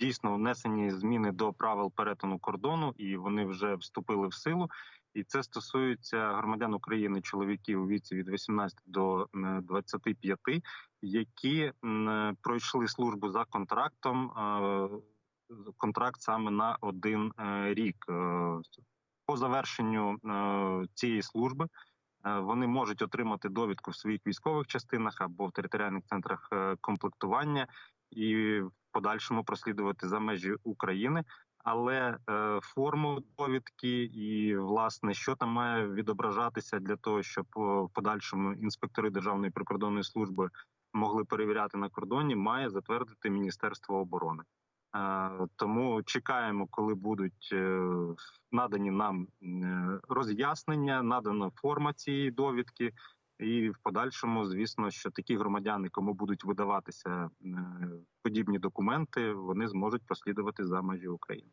дійсно внесені зміни до правил перетину кордону, і вони вже вступили в силу. І це стосується громадян України, чоловіків у віці від 18 до е, 25, які пройшли службу за контрактом. Контракт саме на один е, рік. Е, По завершенню е, цієї служби вони можуть отримати довідку в своїх військових частинах або в територіальних центрах комплектування і в подальшому прослідувати за межі України. Але е, форму довідки і власне що там має відображатися для того, щоб е, в подальшому інспектори Державної прикордонної служби могли перевіряти на кордоні, має затвердити Міністерство оборони. Е, Тому чекаємо, коли будуть е, надані нам е, роз'яснення, надана форма цієї довідки, і в подальшому, звісно, що такі громадяни, кому будуть видаватися е, подібні документи, вони зможуть прослідувати за межі України.